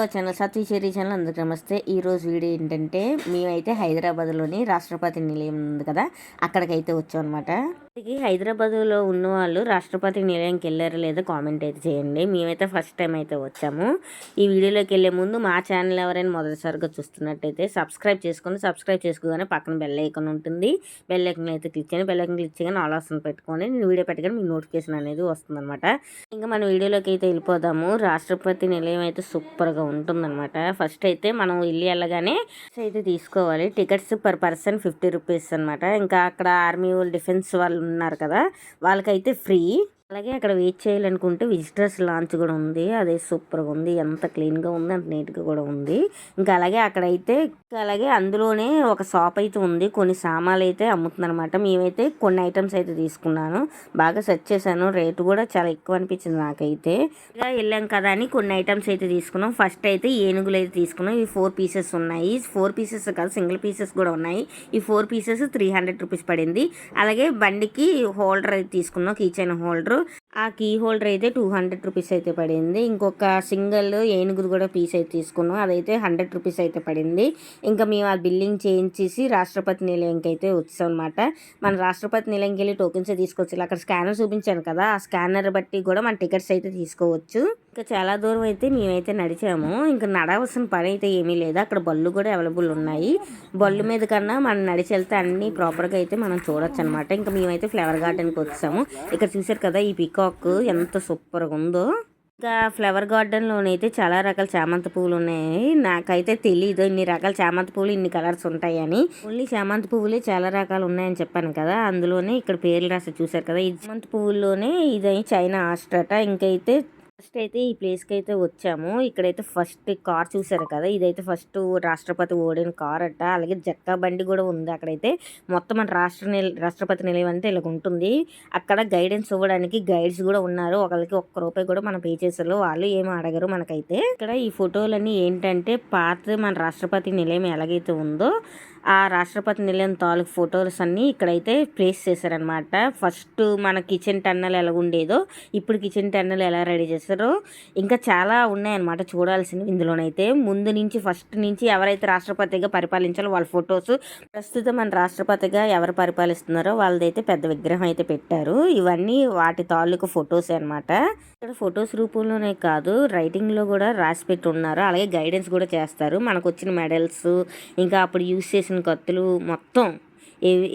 Hello our channel సతీ చెరీ channel అందరికీ నమస్తే. ఈరోజు వీడియో ఏంటంటే మేమైతే హైదరాబాద్లోని రాష్ట్రపతి నిలయం ఉంది కదా అక్కడికైతే వచ్చాం అనమాట హైదరాబాద్లో ఉన్న వాళ్ళు రాష్ట్రపతి నిలయంకి వెళ్ళారో లేదో కామెంట్ అయితే చేయండి. మేమైతే ఫస్ట్ టైం అయితే వచ్చాము. ఈ వీడియోలోకి వెళ్ళే ముందు మా ఛానల్ ఎవరైనా మొదటిసారిగా చూస్తున్నట్టయితే సబ్స్క్రైబ్ చేసుకొని సబ్స్క్రైబ్ చేసుకోగానే పక్కన బెల్ ఐకాన్ ఉంటుంది. బెల్ ఐకాన్ అయితే క్లిక్ చేయండి. బెల్ ఐకాన్ క్లిక్ చేయగానే ఆల్ ఆప్షన్ పెట్టుకొని నేను వీడియో పెట్టగానే మీకు నోటిఫికేషన్ అనేది వస్తుందన్నమాట. ఇంకా మన వీడియోలోకి అయితే వెళ్ళిపోదాము. రాష్ట్రపతి నిలయం అయితే సూపర్గా ఉంటుందన్నమాట. ఫస్ట్ అయితే మనం ఇల్లు వెళ్ళగానే అయితే తీసుకోవాలి. Tickets per person fifty rupees అనమాట ఇంకా అక్కడ ఆర్మీ వాళ్ళు డిఫెన్స్ వాళ్ళు ఉన్నారు కదా వాళ్ళకైతే ఫ్రీ అలాగే అక్కడ వెయిట్ చేయాలనుకుంటే విజిటర్స్ లాంచ్ కూడా ఉంది. అదే సూపర్గా ఉంది. ఎంత క్లీన్గా ఉంది అంత నీట్గా కూడా ఉంది. ఇంకా అలాగే అక్కడైతే అలాగే అందులోనే ఒక షాప్ అయితే ఉంది. కొన్ని సామాన్లు అయితే అమ్ముతుందనమాట మేమైతే కొన్ని ఐటమ్స్ అయితే తీసుకున్నాను. బాగా సెర్చ్ చేశాను. రేటు కూడా చాలా ఎక్కువ అనిపించింది నాకైతే. ఇలా వెళ్ళాం కదా అని కొన్ని ఐటమ్స్ అయితే తీసుకున్నాం. ఫస్ట్ అయితే ఏనుగులు అయితే తీసుకున్నాం. ఈ ఫోర్ పీసెస్ ఉన్నాయి. ఫోర్ పీసెస్ కాదు సింగిల్ పీసెస్ కూడా ఉన్నాయి. ఈ four pieces three hundred rupees పడింది. అలాగే బండికి హోల్డర్ అయితే తీసుకున్నాం. కీచైన్ హోల్డర్ ఆ కీ హోల్డర్ అయితే టూ హండ్రెడ్ రూపీస్ అయితే పడింది. ఇంకొక సింగిల్ ఏనుగుది కూడా పీస్ అయితే తీసుకున్నాం. అదైతే హండ్రెడ్ రూపీస్ అయితే పడింది. ఇంకా మేము ఆ బిల్లింగ్ చేయించేసి రాష్ట్రపతి నిలయంకి అయితే వచ్చాం అనమాట మన రాష్ట్రపతి నిలయంకి వెళ్ళి టోకెన్స్ తీసుకొచ్చి అక్కడ స్కానర్ చూపించాను కదా. ఆ స్కానర్ బట్టి కూడా మన టికెట్స్ అయితే తీసుకోవచ్చు. ఇంకా చాలా దూరం అయితే మేమైతే నడిచాము. ఇంకా నడవలసిన పని అయితే ఏమీ లేదు. అక్కడ బళ్ళు కూడా అవైలబుల్ ఉన్నాయి. బళ్ళు మీద కన్నా మనం నడిచి వెళ్తే అన్ని ప్రాపర్గా అయితే మనం చూడొచ్చు అనమాట ఇంకా మేమైతే ఫ్లవర్ గార్డెన్కి వచ్చాము. ఇక్కడ చూసారు కదా ఈ పికాక్ ఎంత సూపర్గా ఉందో. ఇంకా ఫ్లవర్ గార్డెన్లోనైతే చాలా రకాల చామంతి పువ్వులు ఉన్నాయి. నాకైతే తెలియదు ఇన్ని రకాల చామంతి పువ్వులు ఇన్ని కలర్స్ ఉంటాయని. ఓన్లీ చామంతి పువ్వులే చాలా రకాలు ఉన్నాయని చెప్పాను కదా. అందులోనే ఇక్కడ పేర్లు రాసి చూసారు కదా. ఈ చామంతి పువ్వుల్లోనే ఇది చైనా ఆస్ట్రట. ఇంకైతే ఫస్ట్ అయితే ఈ ప్లేస్కి అయితే వచ్చాము. ఇక్కడైతే ఫస్ట్ కార్ చూసారు కదా ఇదైతే ఫస్ట్ రాష్ట్రపతి ఓడిన కార్ అట్ట అలాగే జక్కా బండి కూడా ఉంది అక్కడైతే. మొత్తం మన రాష్ట్ర రాష్ట్రపతి నిలయం అంటే ఇలా ఉంటుంది. అక్కడ గైడెన్స్ ఇవ్వడానికి గైడ్స్ కూడా ఉన్నారు. ఒకరికి ఒక్క రూపాయి కూడా మనం పే చేసారు వాళ్ళు ఏమి అడగరు మనకైతే. ఇక్కడ ఈ ఫోటోలన్నీ ఏంటంటే పాత మన రాష్ట్రపతి నిలయం ఎలాగైతే ఉందో ఆ రాష్ట్రపతి నిలయం తాలూకు ఫొటోస్ అన్నీ ఇక్కడైతే ప్లేస్ చేశారనమాట ఫస్ట్ మన కిచెన్ టన్నల్ ఎలా ఉండేదో ఇప్పుడు కిచెన్ టన్నల్ ఎలా రెడీ చేస్తారు ఇంకా చాలా ఉన్నాయన్నమాట చూడాల్సినవి ఇందులోనైతే. ముందు నుంచి ఫస్ట్ నుంచి ఎవరైతే రాష్ట్రపతిగా పరిపాలించాలో వాళ్ళ ఫొటోస్ ప్రస్తుతం మన రాష్ట్రపతిగా ఎవరు పరిపాలిస్తున్నారో వాళ్ళదైతే పెద్ద విగ్రహం అయితే పెట్టారు. ఇవన్నీ వాటి తాలూకు ఫొటోస్ అనమాట ఇక్కడ ఫొటోస్ రూపంలోనే కాదు రైటింగ్లో కూడా రాసి పెట్టి ఉన్నారు అలాగే గైడెన్స్ కూడా చేస్తారు. మనకు వచ్చిన మెడల్స్ ఇంకా అప్పుడు యూస్ చేసిన కత్తులు మొత్తం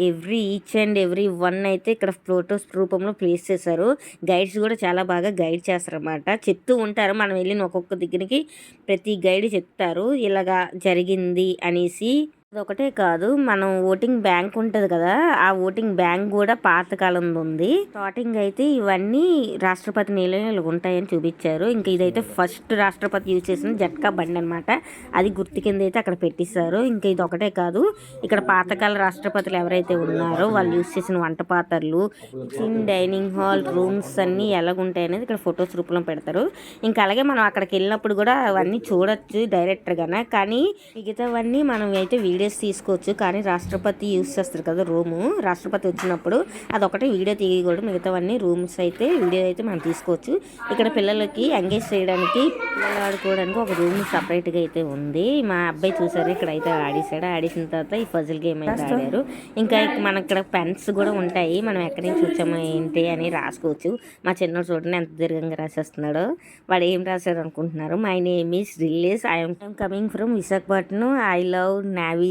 every each and every one అయితే ఇక్కడ ఫొటోస్ రూపంలో ప్లేస్ చేశారు. గైడ్స్ కూడా చాలా బాగా గైడ్ చేస్తారన్నమాట. చెప్తూ ఉంటారు. మనం వెళ్ళిన ఒక్కొక్క దగ్గరికి ప్రతి గైడ్ చెప్తారు. ఇలాగా జరిగింది అనేసి అదొకటే కాదు మనం ఓటింగ్ బ్యాంక్ ఉంటుంది కదా ఆ ఓటింగ్ బ్యాంక్ కూడా పాతకాలం ఉంది. స్టార్టింగ్ అయితే ఇవన్నీ రాష్ట్రపతి నిలయాలు ఉంటాయని చూపించారు. ఇంకా ఇదైతే ఫస్ట్ రాష్ట్రపతి యూజ్ చేసిన జట్కా బండి అనమాట అది గుర్తు కింద అయితే అక్కడ పెట్టిస్తారు ఇంకా ఇది ఒకటే కాదు ఇక్కడ పాతకాల రాష్ట్రపతులు ఎవరైతే ఉన్నారో వాళ్ళు యూజ్ చేసిన వంట పాత్రలు కిచెన్ డైనింగ్ హాల్ రూమ్స్ అన్నీ ఎలాగుంటాయి అనేది ఇక్కడ ఫొటోస్ రూపంలో పెడతారు. ఇంకా అలాగే మనం అక్కడికి వెళ్ళినప్పుడు కూడా అవన్నీ చూడొచ్చు డైరెక్ట్గానే కానీ మిగతావన్నీ మనం అయితే వీడియో వీడియోస్ తీసుకోవచ్చు. కానీ రాష్ట్రపతి యూస్ చేస్తారు కదా రూము. రాష్ట్రపతి వచ్చినప్పుడు అదొకటి వీడియో తీయకూడదు. మిగతావన్నీ రూమ్స్ అయితే వీడియో అయితే మనం తీసుకోవచ్చు. ఇక్కడ పిల్లలకి ఎంగేజ్ చేయడానికి పిల్లలు ఆడుకోవడానికి ఒక రూమ్ సపరేట్గా అయితే ఉంది. మా అబ్బాయి చూసారు ఇక్కడ అయితే ఆడేసాడు ఆడేసిన తర్వాత ఈ ఫజిల్ గేమ్ అయితే ఆడారు. ఇంకా మన ఇక్కడ పెన్స్ కూడా ఉంటాయి. మనం ఎక్కడి నుంచి వచ్చామో ఏంటి అని రాసుకోవచ్చు. మా చిన్నోడు చూడండి ఎంత దీర్ఘంగా రాసేస్తున్నాడో. వాడు ఏం రాశారు అనుకుంటున్నారు? My name is release I'm coming from Visakhapatnam I love navy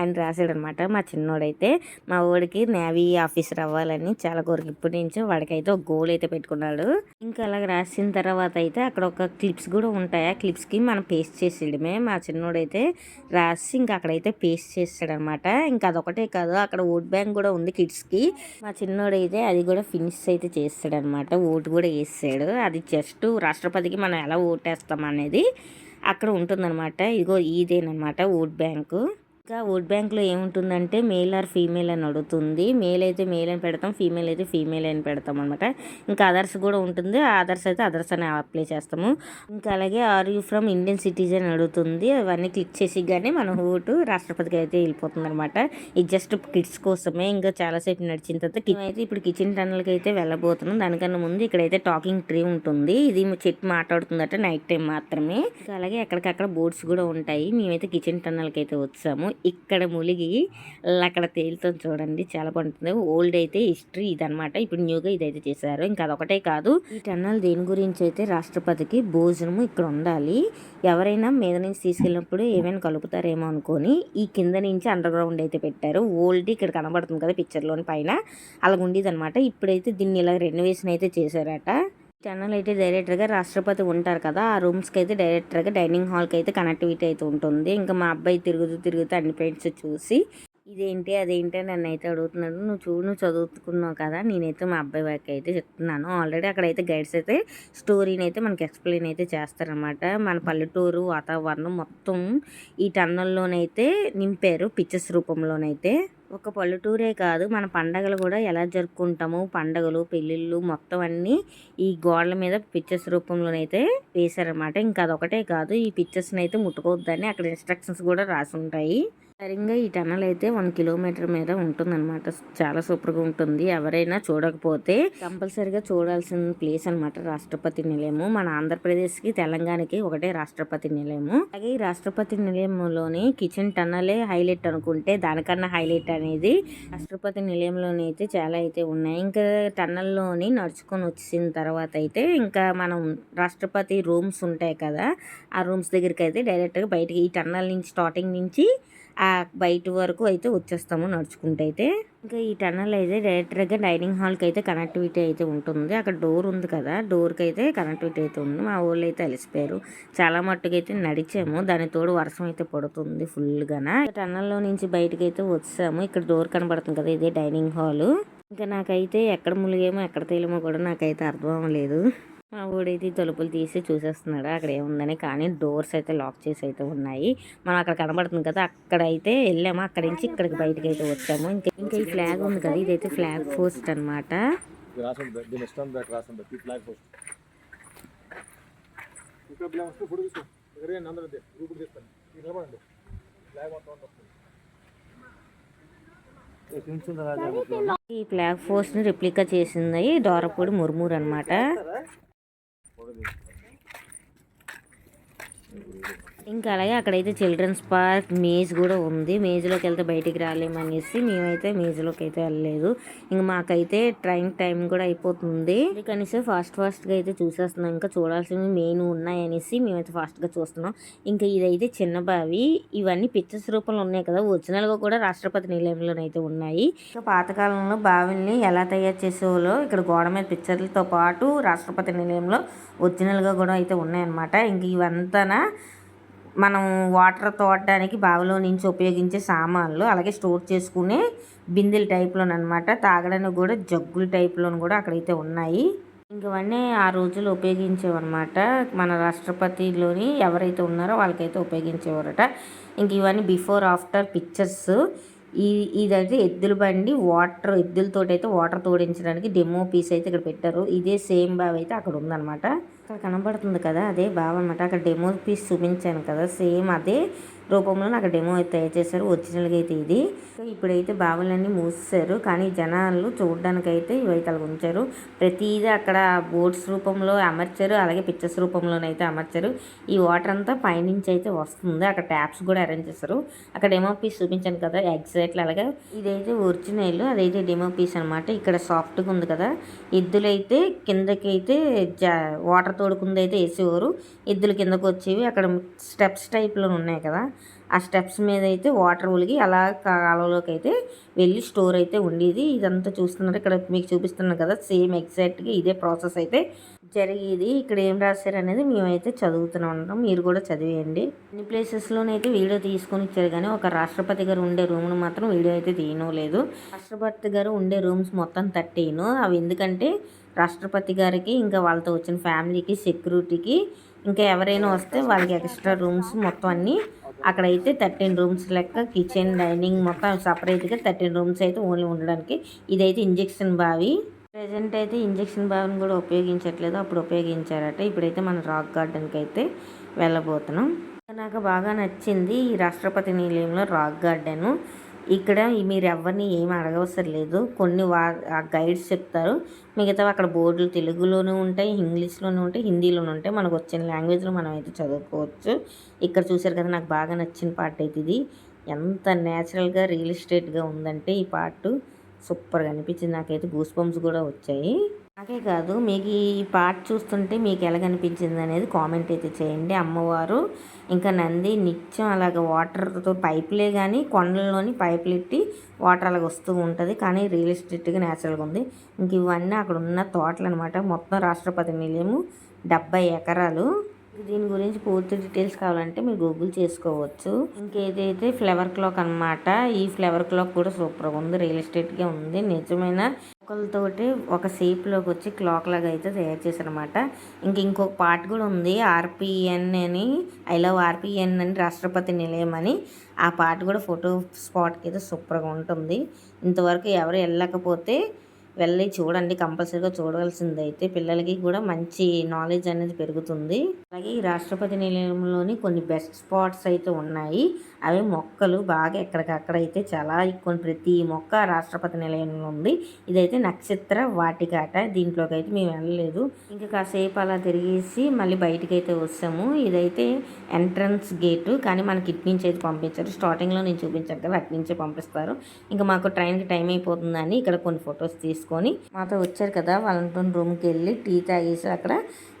అని రాశాడనమాట మా చిన్నోడైతే. మా వాడికి నేవీ ఆఫీసర్ అవ్వాలని చాలా కోరిక ఇప్పటి నుంచో వాడికైతే ఒక గోల్ అయితే పెట్టుకున్నాడు. ఇంకా అలాగ రాసిన తర్వాత అయితే అక్కడ ఒక క్లిప్స్ కూడా ఉంటాయి. ఆ క్లిప్స్కి మనం పేస్ట్ చేసేయడమే. మా చిన్నోడైతే రాసి ఇంకా అక్కడైతే పేస్ట్ చేస్తాడనమాట. ఇంకా అదొకటే కాదు అక్కడ ఓట్ బ్యాంక్ కూడా ఉంది కిడ్స్కి. మా చిన్నోడైతే అది కూడా ఫినిష్ అయితే చేస్తాడనమాట. ఓటు కూడా వేసాడు. అది జస్ట్ రాష్ట్రపతికి మనం ఎలా ఓటేస్తాం అనేది అక్కడ ఉంటుందన్నమాట ఇదిగో ఇదేనమాట ఓట్ బ్యాంకు. ఇంకా ఓట్ బ్యాంక్లో ఏముంటుందంటే మేల్ ఆర్ ఫీమేల్ అని అడుగుతుంది. మేల్ అయితే మేల్ అని పెడతాం ఫీమేల్ అయితే ఫీమేల్ అని పెడతాం అనమాట ఇంకా అదర్స్ కూడా ఉంటుంది. అదర్స్ అయితే అదర్స్ అని అప్లై చేస్తాము. ఇంకా అలాగే are you from Indian citizen అడుగుతుంది. అవన్నీ క్లిక్ చేసి కానీ మన ఓటు రాష్ట్రపతికి అయితే వెళ్ళిపోతుంది అనమాట ఇది జస్ట్ కిడ్స్ కోసమే. ఇంకా చాలాసేపు నడిచిన తర్వాత అయితే ఇప్పుడు కిచెన్ టన్నల్కి అయితే వెళ్ళబోతున్నాం. దానికన్నా ముందు ఇక్కడైతే టాకింగ్ ట్రీ ఉంటుంది. ఇది చెట్టు మాట్లాడుతుందట నైట్ టైం మాత్రమే. ఇంకా అలాగే ఎక్కడికక్కడ బోర్డ్స్ కూడా ఉంటాయి. మేమైతే కిచెన్ టన్నల్కి అయితే వచ్చాము. ఇక్కడ ములిగి అక్కడ తేలుతుంది చూడండి చాలా బాగుంటుంది. ఓల్డ్ అయితే హిస్టరీ ఇదనమాట ఇప్పుడు న్యూగా ఇదైతే చేశారు. ఇంకా అదొకటే కాదు ఈ టన్నల్ దేని గురించి అయితే రాష్ట్రపతికి భోజనము ఇక్కడ ఉండాలి ఎవరైనా మీద నుంచి తీసుకెళ్ళినప్పుడు ఏమైనా కలుపుతారేమో అనుకొని ఈ కింద నుంచి అండర్ గ్రౌండ్ అయితే పెట్టారు. ఓల్డ్ ఇక్కడ కనబడుతుంది కదా పిక్చర్లోని పైన అలాగ ఉండేది అనమాట ఇప్పుడైతే దీన్ని ఇలా రెనోవేషన్ అయితే చేశారట. ఛానల్ అయితే డైరెక్టర్గా రాష్ట్రపతి ఉంటారు కదా ఆ రూమ్స్కి అయితే డైరెక్టర్గా డైనింగ్ హాల్కి అయితే కనెక్టివిటీ అయితే ఉంటుంది. ఇంకా మా అబ్బాయి తిరుగుతూ తిరుగుతూ అన్ని పెయింట్స్ చూసి ఇదేంటి అదేంటి అని నన్ను అయితే అడుగుతున్నాడు. నువ్వు చూడు నువ్వు చదువుకున్నావు కదా నేనైతే మా అబ్బాయి వారికి అయితే చెప్తున్నాను. ఆల్రెడీ అక్కడైతే గైడ్స్ అయితే స్టోరీని అయితే మనకి ఎక్స్ప్లెయిన్ అయితే చేస్తారనమాట మన పల్లెటూరు వాతావరణం మొత్తం ఈ టన్నల్లోనైతే నింపారు పిక్చర్స్ రూపంలోనైతే. ఒక పల్లెటూరే కాదు. మన పండగలు కూడా ఎలా జరుపుకుంటాము? పండగలు పెళ్ళిళ్ళు మొత్తం అన్నీ ఈ గోడల మీద పిక్చర్స్ రూపంలోనైతే వేశారనమాట ఇంకా అదొకటే కాదు. ఈ పిక్చర్స్ని అయితే ముట్టుకోవద్దని అక్కడ ఇన్స్ట్రక్షన్స్ కూడా రాసి ఉంటాయి సరిగ్గా ఈ టనల్ అయితే వన్ కిలోమీటర్ మీద ఉంటుందన్నమాట. చాలా సూపర్గా ఉంటుంది. ఎవరైనా చూడకపోతే కంపల్సరిగా చూడాల్సిన ప్లేస్ అనమాట రాష్ట్రపతి నిలయము. మన ఆంధ్రప్రదేశ్కి తెలంగాణకి ఒకటే రాష్ట్రపతి నిలయము. అలాగే ఈ రాష్ట్రపతి నిలయంలోని కిచెన్ టనలే హైలైట్ అనుకుంటే దానికన్నా హైలైట్ అనేది రాష్ట్రపతి నిలయంలోనే అయితే చాలా అయితే ఉన్నాయి. ఇంకా టన్నల్లోని నడుచుకొని వచ్చిన తర్వాత అయితే ఇంకా మనం రాష్ట్రపతి రూమ్స్ ఉంటాయి కదా ఆ రూమ్స్ దగ్గరికి అయితే డైరెక్ట్గా బయటకి ఈ టన్నల్ నుంచి స్టార్టింగ్ నుంచి ఆ బయట వరకు అయితే వచ్చేస్తాము నడుచుకుంటే అయితే ఇంకా ఈ టనల్ అయితే డైరెక్ట్గా డైనింగ్ హాల్కి అయితే కనెక్టివిటీ అయితే ఉంటుంది. అక్కడ డోర్ ఉంది కదా డోర్కి అయితే కనెక్టివిటీ అయితే ఉంది. మా ఊళ్ళో అయితే అలసిపోయారు. చాలా మట్టుకు అయితే నడిచాము. దాని తోడు వర్షం అయితే పడుతుంది ఫుల్గా టనల్లో నుంచి బయటకు అయితే వచ్చాము. ఇక్కడ డోర్ కనబడుతుంది కదా ఇదే డైనింగ్ హాల్. ఇంకా నాకైతే ఎక్కడ ములిగేమో ఎక్కడ తేలేమో కూడా నాకైతే అర్థం లేదు మా ఊడైతే తలుపులు తీసి చూసేస్తున్నాడు. అక్కడ ఏముందని కానీ డోర్స్ అయితే లాక్ చేసి అయితే ఉన్నాయి. మనం అక్కడ కనబడుతుంది కదా అక్కడ అయితే వెళ్ళాము. అక్కడి నుంచి ఇక్కడికి బయటకు అయితే వచ్చాము. ఇంకా ఇంకా ఈ ఫ్లాగ్ ఉంది కదా ఇదైతే ఫ్లాగ్ పోస్ట్ అనమాట ఈ ఫ్లాగ్ పోస్ట్ని రిప్లికా చేసింది దోరపూడి మురుమూరు అనమాట Öyle. ఇంకా అలాగే అక్కడైతే చిల్డ్రన్స్ పార్క్ మేజ్ కూడా ఉంది. మేజ్లోకి వెళ్తే బయటికి రాలేమనేసి మేమైతే మేజ్లోకి అయితే వెళ్ళలేదు. ఇంకా మాకైతే ట్రైన్ టైం కూడా అయిపోతుంది. కనీసం ఫాస్ట్ ఫాస్ట్గా అయితే చూసేస్తున్నాం. ఇంకా చూడాల్సినవి మెయిన్ ఉన్నాయనేసి మేమైతే ఫాస్ట్గా చూస్తున్నాం. ఇంకా ఇదైతే చిన్న బావి. ఇవన్నీ పిక్చర్స్ రూపంలో ఉన్నాయి కదా. ఒరిజినల్గా కూడా రాష్ట్రపతి నిలయంలోనైతే ఉన్నాయి. ఇంకా పాతకాలంలో బావిల్ని ఎలా తయారు చేసేవాళ్ళో ఇక్కడ గోడ మీద పిక్చర్లతో పాటు రాష్ట్రపతి నిలయంలో ఒరిజినల్గా కూడా అయితే ఉన్నాయన్నమాట. ఇంక ఇవంతా మనం వాటర్ తోడడానికి బావిలో నుంచి ఉపయోగించే సామాన్లు అలాగే స్టోర్ చేసుకునే బిందెల టైప్లోనమాట తాగడానికి కూడా జగ్గుల టైప్లోను కూడా అక్కడైతే ఉన్నాయి. ఇంకవన్నీ ఆ రోజులు ఉపయోగించేవన్నమాట. మన రాష్ట్రపతిలోని ఎవరైతే ఉన్నారో వాళ్ళకైతే ఉపయోగించేవారట. ఇంక ఇవన్నీ బిఫోర్ ఆఫ్టర్ పిక్చర్స్. ఈ ఇదైతే ఎద్దుల బండి వాటర్ ఎద్దులతో అయితే వాటర్ తోడించడానికి డెమో పీస్ అయితే ఇక్కడ పెట్టారు. ఇదే సేమ్ బావి అయితే అక్కడ ఉందన్నమాట. అక్కడ కనబడుతుంది కదా అదే బావ అనమాట అక్కడ డెమో పీస్ చూపించాను కదా సేమ్ అదే రూపంలో నాకు డెమో అయితే తయారు చేశారు ఒరిజినల్గా అయితే ఇది. ఇప్పుడైతే బావులన్నీ మూసేశారు. కానీ జనాలు చూడడానికైతే అయితే ఇవైతే అలా ఉంచారు. ప్రతిదీ అక్కడ బోర్డ్స్ రూపంలో అమర్చారు. అలాగే పిక్చర్స్ రూపంలోనైతే అమర్చారు. ఈ వాటర్ అంతా పైనుంచి అయితే వస్తుంది. అక్కడ ట్యాప్స్ కూడా అరేంజ్ చేశారు. అక్కడ డెమో పీస్ చూపించాను కదా ఎగ్జాక్ట్లీ అలాగే. ఇదైతే ఒరిజినల్ అదైతే డెమో పీస్ అనమాట ఇక్కడ సాఫ్ట్గా ఉంది కదా. ఎద్దులైతే కిందకి అయితే వాటర్ తోడుకుంది అయితే వేసేవారు. ఎద్దులు కిందకు వచ్చేవి అక్కడ స్టెప్స్ టైప్లో ఉన్నాయి కదా. ఆ స్టెప్స్ మీద అయితే వాటర్ ఒలిగి అలా కాలంలోకి అయితే వెళ్ళి స్టోర్ అయితే ఉండేది. ఇదంతా చూస్తున్నారు. ఇక్కడ మీకు చూపిస్తున్నాను కదా సేమ్ ఎగ్జాక్ట్గా ఇదే ప్రాసెస్ అయితే జరిగేది. ఇక్కడ ఏం రాశారు అనేది మేమైతే చదువుతూనే ఉంటాం మీరు కూడా చదివేయండి. అన్ని ప్లేసెస్లోనైతే వీడియో తీసుకొని ఇచ్చారు కానీ ఒక రాష్ట్రపతి గారు ఉండే రూమ్ను మాత్రం వీడియో అయితే తీయనో లేదు. రాష్ట్రపతి గారు ఉండే రూమ్స్ మొత్తం థర్టీను. అవి ఎందుకంటే రాష్ట్రపతి గారికి ఇంకా వాళ్ళతో వచ్చిన ఫ్యామిలీకి సెక్యూరిటీకి ఇంకా ఎవరైనా వస్తే వాళ్ళకి ఎక్స్ట్రా రూమ్స్ మొత్తం అన్నీ అక్కడైతే థర్టీన్ రూమ్స్ లెక్క కిచెన్ డైనింగ్ మొత్తం సపరేట్గా థర్టీన్ రూమ్స్ అయితే ఓన్లీ ఉండడానికి. ఇదైతే ఇంజెక్షన్ బావి. ప్రజెంట్ అయితే ఇంజెక్షన్ బావిని కూడా ఉపయోగించట్లేదు. అప్పుడు ఉపయోగించారట. ఇప్పుడైతే మన రాక్ గార్డెన్కి అయితే వెళ్ళబోతున్నాం. నాకు బాగా నచ్చింది ఈ రాష్ట్రపతి నిలయంలో రాక్ గార్డెన్. ఇక్కడ మీరు ఎవరిని ఏమి అడగవసరం లేదు కొన్ని వా ఆ గైడ్స్ చెప్తారు. మిగతా అక్కడ బోర్డులు తెలుగులోనూ ఉంటాయి ఇంగ్లీష్లోనూ ఉంటాయి హిందీలోనూ ఉంటాయి. మనకు వచ్చిన లాంగ్వేజ్లో మనం అయితే చదువుకోవచ్చు. ఇక్కడ చూసారు కదా నాకు బాగా నచ్చిన పార్ట్ అయితే ఇది. ఎంత న్యాచురల్గా రియల్ ఎస్టేట్గా ఉందంటే ఈ పార్ట్ సూపర్గా అనిపించింది. నాకైతే గూస్ బంప్స్ కూడా వచ్చాయి. నాకే కాదు మీకు ఈ పార్ట్ చూస్తుంటే మీకు ఎలాగనిపించింది అనేది కామెంట్ అయితే చేయండి. అమ్మవారు ఇంకా నంది నిత్యం అలాగ వాటర్తో పైపులే కానీ కొండల్లోని పైపులు ఎట్టి వాటర్ అలాగ వస్తూ ఉంటుంది. కానీ రియల్ ఎస్టేట్గా న్యాచురల్గా ఉంది. ఇంక ఇవన్నీ అక్కడ ఉన్న తోటలు అనమాట మొత్తం రాష్ట్రపతి నిలయము డెబ్బై ఎకరాలు. దీని గురించి పూర్తి డీటెయిల్స్ కావాలంటే మీరు గూగుల్ చేసుకోవచ్చు. ఇంకేదైతే ఫ్లవర్ క్లాక్ అన్నమాట ఈ ఫ్లవర్ క్లాక్ కూడా సూపర్గా ఉంది. రియల్ ఎస్టేట్గా ఉంది. నిజమైన మొక్కలతోటి ఒక షేప్లోకి వచ్చి క్లాక్ లాగా అయితే తయారు చేశారనమాట ఇంక ఇంకొక పార్ట్ కూడా ఉంది. ఆర్పిఎన్ అని ఐ లవ్ ఆర్పిఎన్ అని రాష్ట్రపతి నిలయం అని. ఆ పార్ట్ కూడా ఫోటో స్పాట్కి అయితే సూపర్గా ఉంటుంది. ఇంతవరకు ఎవరు వెళ్ళకపోతే వెళ్ళి చూడండి కంపల్సరీగా చూడవలసింది అయితే పిల్లలకి కూడా మంచి నాలెడ్జ్ అనేది పెరుగుతుంది. అలాగే ఈ రాష్ట్రపతి నిలయంలోని కొన్ని బెస్ట్ స్పాట్స్ అయితే ఉన్నాయి. అవి మొక్కలు బాగా ఎక్కడికక్కడ అయితే చాలా ఎక్కువ ప్రతి మొక్క రాష్ట్రపతి నిలయంలో ఉంది. ఇదైతే నక్షత్ర వాటికాట. దీంట్లోకి అయితే మేము వెళ్ళలేదు. ఇంకా కాసేపు అలా తిరిగేసి మళ్ళీ బయటికి అయితే వస్తాము ఇదైతే ఎంట్రన్స్ గేటు. కానీ మనకి ఇటు నుంచి అయితే పంపించారు. స్టార్టింగ్లో నేను చూపించాను కదా అటు నుంచే పంపిస్తారు. ఇంకా మాకు ట్రైన్కి టైం అయిపోతుందని ఇక్కడ కొన్ని ఫొటోస్ తీసుకొని మాతో వచ్చారు కదా వాళ్ళతో రూమ్కి వెళ్ళి టీ తాగేసి అక్కడ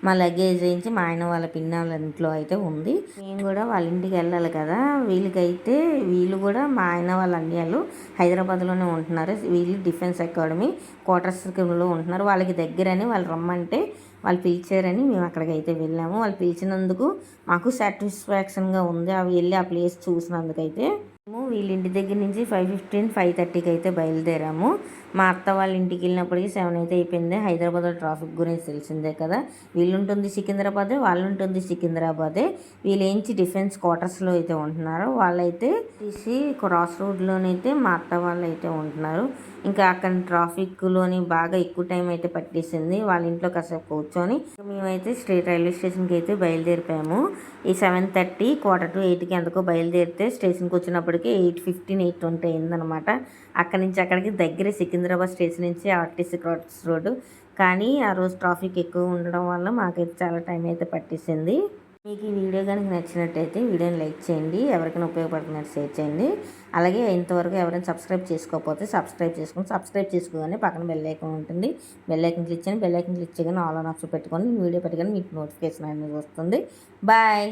మా లగేజ్ వేయించి మా ఆయన వాళ్ళ పిన్న వాళ్ళ ఇంట్లో అయితే ఉంది. మేము కూడా వాళ్ళ ఇంటికి వెళ్ళాలి కదా వీళ్ళు అయితే వీళ్ళు కూడా మా ఆయన వాళ్ళ అన్యాలు హైదరాబాద్లోనే ఉంటున్నారు. వీళ్ళు డిఫెన్స్ అకాడమీ క్వార్టర్స్లో ఉంటున్నారు. వాళ్ళకి దగ్గరని వాళ్ళు రమ్మంటే వాళ్ళు పిలిచారని మేము అక్కడికైతే వెళ్ళాము. వాళ్ళు పిలిచినందుకు మాకు సాటిస్ఫాక్షన్గా ఉంది. అవి వెళ్ళి ఆ ప్లేస్ చూసినందుకైతే మేము వీళ్ళ ఇంటి దగ్గర నుంచి ఫైవ్ ఫిఫ్టీన్ ఫైవ్ థర్టీకి అయితే బయలుదేరాము. మా అత్త వాళ్ళ ఇంటికి వెళ్ళినప్పటికీ సెవెన్ అయితే అయిపోయింది. హైదరాబాద్లో ట్రాఫిక్ గురించి తెలిసిందే కదా. వీళ్ళు ఉంటుంది సికింద్రాబాదే వాళ్ళు ఉంటుంది సికింద్రాబాదే. వీళ్ళు ఏంచి డిఫెన్స్ క్వార్టర్స్లో అయితే ఉంటున్నారు వాళ్ళైతే తీసి క్రాస్ రోడ్లోనైతే మా అత్త వాళ్ళు అయితే ఉంటున్నారు. ఇంకా అక్కడ ట్రాఫిక్లోని బాగా ఎక్కువ టైం అయితే పట్టేసింది. వాళ్ళ ఇంట్లో కాసేపు కూర్చొని మేమైతే స్టేట్ రైల్వే స్టేషన్కి అయితే బయలుదేరిపోయాము. ఈ సెవెన్ థర్టీ క్వార్టర్ టు ఎయిట్కి ఎందుకో బయలుదేరితే స్టేషన్కి వచ్చినప్పటికీ ఎయిట్ ఫిఫ్టీన్ ఎయిట్ ట్వంటీ అయిందనమాట అక్కడి నుంచి అక్కడికి దగ్గర సికింద్రాబాద్ స్టేషన్ నుంచి ఆర్టీసీ క్రాస్ రోడ్డు. కానీ ఆ రోజు ట్రాఫిక్ ఎక్కువ ఉండడం వల్ల మాకైతే చాలా టైం అయితే పట్టేసింది. మీకు ఈ వీడియో కనుక నచ్చినట్టయితే వీడియోని లైక్ చేయండి ఎవరికైనా ఉపయోగపడుతున్నట్టు షేర్ చేయండి. అలాగే ఇంతవరకు ఎవరైనా సబ్స్క్రైబ్ చేసుకోకపోతే సబ్స్క్రైబ్ చేసుకుని సబ్స్క్రైబ్ చేసుకోగానే పక్కన బెల్ ఐకన్ ఉంటుంది. బెల్ ఐకన్ క్లిక్ చేయండి బెల్ ఐకన్ క్లిక్ చేయగానే ఆల్ ఆన్ ఆప్షన్ పెట్టుకొని వీడియో పెట్టగానే మీకు నోటిఫికేషన్ అనేది వస్తుంది. బాయ్!